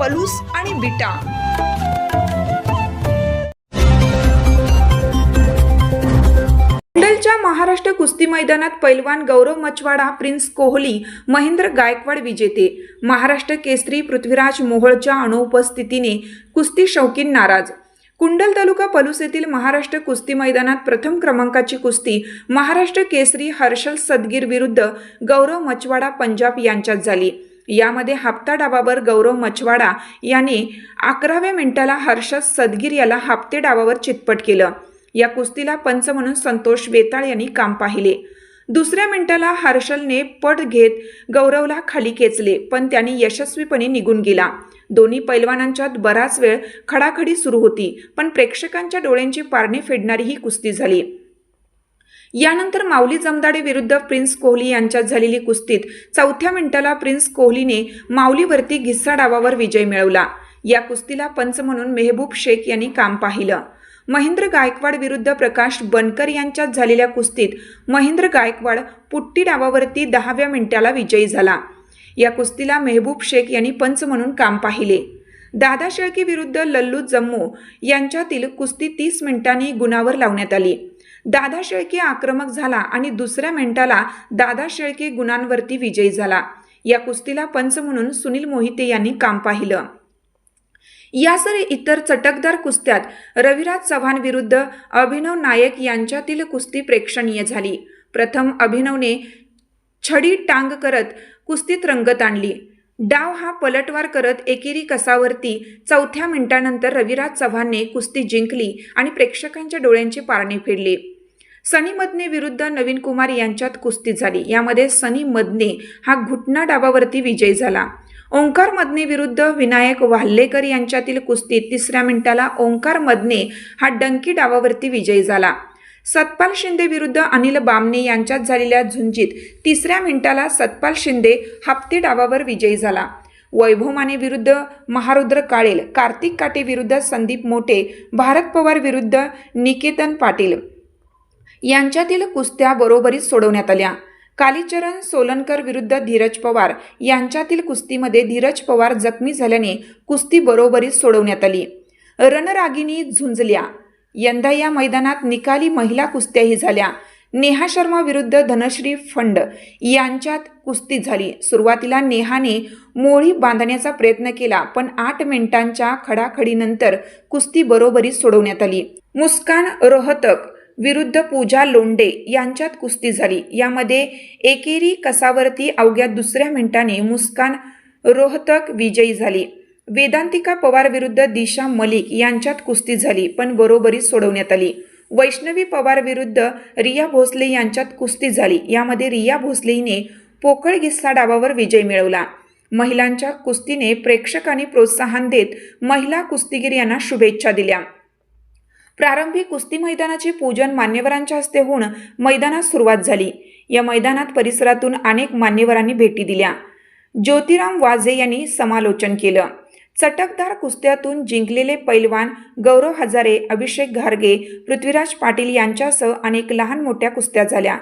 पलूस आणि बिटा. कुंडलच्या महाराष्ट्र कुस्ती मैदानात पैलवान गौरव मचवाडा प्रिन्स कोहली महेंद्र गायकवाड विजेते. महाराष्ट्र केसरी पृथ्वीराज मोहोळच्या अनुपस्थितीने कुस्ती शौकीन नाराज. कुंडल तालुका पलूस येथील महाराष्ट्र कुस्ती मैदानात प्रथम क्रमांकाची कुस्ती महाराष्ट्र केसरी हर्षल सदगीर विरुद्ध गौरव मचवाडा पंजाब यांच्यात झाली. यामध्ये हप्ता डावावर गौरव मचवाडा यांनी अकराव्या मिनिटाला हर्षद सदगीर याला हप्ते डावावर चितपट केलं. या कुस्तीला पंच म्हणून संतोष वेताळ यांनी काम पाहिले. दुसऱ्या मिनिटाला हर्षलने पट घेत गौरवला खाली खेचले पण त्यांनी यशस्वीपणे निघून गेला. दोन्ही पैलवानांच्यात बराच वेळ खडाखडी सुरू होती पण प्रेक्षकांच्या डोळ्यांची पारणे फेडणारी ही कुस्ती झाली. यानंतर माऊली जमदाडे विरुद्ध प्रिन्स कोहली यांच्यात झालेली कुस्तीत चौथ्या मिनिटाला प्रिन्स कोहलीने माऊलीवरती घिस्सा डावावर विजय मिळवला. या कुस्तीला पंच म्हणून मेहबूब शेख यांनी काम पाहिलं. महेंद्र गायकवाड विरुद्ध प्रकाश बनकर यांच्यात झालेल्या कुस्तीत महेंद्र गायकवाड पुट्टी डावावरती दहाव्या मिनिटाला विजयी झाला. या कुस्तीला मेहबूब शेख यांनी पंच म्हणून काम पाहिले. दादा शेळके विरुद्ध लल्लू जम्मू यांच्यातील कुस्ती तीस मिनिटांनी गुणावर लावण्यात आली. दादा शेळके आक्रमक झाला आणि दुसऱ्या मिनिटाला दादा शेळके गुणांवरती विजयी झाला. या कुस्तीला पंच म्हणून सुनील मोहिते यांनी काम पाहिलं. यासर इतर चटकदार कुस्त्यात रविराज चव्हाण विरुद्ध अभिनव नायक यांच्यातील कुस्ती प्रेक्षणीय झाली. प्रथम अभिनवने छडी टांग करत कुस्तीत रंगत आणली. डाव हा पलटवार करत एकेरी कसावरती चौथ्या मिनिटानंतर रविराज चव्हाणने कुस्ती जिंकली आणि प्रेक्षकांच्या डोळ्यांचे पारणे फेडले. सनी मदने विरुद्ध नवीन कुमार यांच्यात कुस्ती झाली. यामध्ये सनी मदने हा घुटना डाबावरती विजयी झाला. ओंकार मदने विरुद्ध विनायक वाल्लेकर यांच्यातील कुस्तीत तिसऱ्या मिनिटाला ओंकार मदने हा डंकी डावावरती विजयी झाला. सतपाल शिंदे विरुद्ध अनिल बामणे यांच्यात झालेल्या झुंजीत तिसऱ्या मिनिटाला सतपाल शिंदे हप्ते डावावर विजयी झाला. वैभव माने विरुद्ध महारुद्र काळेल कार्तिक काटे विरुद्ध संदीप मोटे भारत पवार विरुद्ध निकेतन पाटील यांच्यातील कुस्त्या बरोबरीत सोडवण्यात आल्या. कालीचरण सोलनकर विरुद्ध धीरज पवार यांच्यातील कुस्तीमध्ये धीरज पवार जखमी झाल्याने कुस्ती बरोबरीत सोडवण्यात आली. रणरागिनी झुंजल्या. यंदा या मैदानात निकाली महिला कुस्त्याही झाल्या. नेहा शर्मा विरुद्ध धनश्री फंड यांच्यात कुस्ती झाली. सुरुवातीला नेहाने मोळी बांधण्याचा प्रयत्न केला पण आठ मिनिटांच्या खडाखडीनंतर कुस्ती बरोबरीत सोडवण्यात आली. मुस्कान रोहतक विरुद्ध पूजा लोंडे यांच्यात कुस्ती झाली. यामध्ये एकेरी कसावरती अवघ्या दुसऱ्या मिनिटाने मुस्कान रोहतक विजयी झाली. वेदांतिका पवार विरुद्ध दिशा मलिक यांच्यात कुस्ती झाली पण बरोबरीच सोडवण्यात आली. वैष्णवी पवार विरुद्ध रिया भोसले यांच्यात कुस्ती झाली. यामध्ये रिया भोसले हिने पोकळ गिस्सा डावावर विजय मिळवला. महिलांच्या कुस्तीने प्रेक्षकांनी प्रोत्साहन देत महिला कुस्तीगीर यांना शुभेच्छा दिल्या. प्रारंभी कुस्ती मैदानाचे पूजन मान्यवरांच्या हस्ते होऊन मैदानात सुरुवात झाली. या मैदानात परिसरातून अनेक मान्यवरांनी भेटी दिल्या. ज्योतिराम वाझे यांनी समालोचन केलं. चटकदार कुस्त्यातून जिंकलेले पैलवान गौरव हजारे अभिषेक घारगे पृथ्वीराज पाटील यांच्यासह अनेक लहान मोठ्या कुस्त्या झाल्या.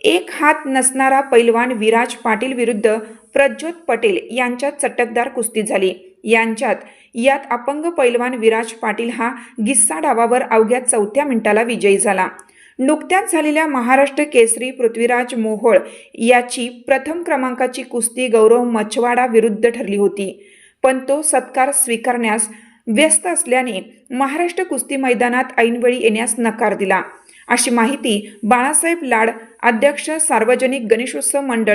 एक हात नसणारा पैलवान विराज पाटील विरुद्ध प्रज्योत पटेल यांच्यात चटकदार कुस्ती झाली. यांच्यात यात अपंग पैलवान विराज पाटील हा गिस्सा डावावर अवघ्या चौथ्या मिनिटाला विजयी झाला. नुकत्याच झालेल्या महाराष्ट्र केसरी पृथ्वीराज मोहोळ याची प्रथम क्रमांकाची कुस्ती गौरव मछवाडा विरुद्ध ठरली होती. पण तो सत्कार स्वीकारण्यास व्यस्त असल्याने महाराष्ट्र कुस्ती मैदानात ऐनवेळी येण्यास नकार दिला. अशी माहिती बाळासाहेब लाड अध्यक्ष सार्वजनिक गणेशोत्सव मंडळ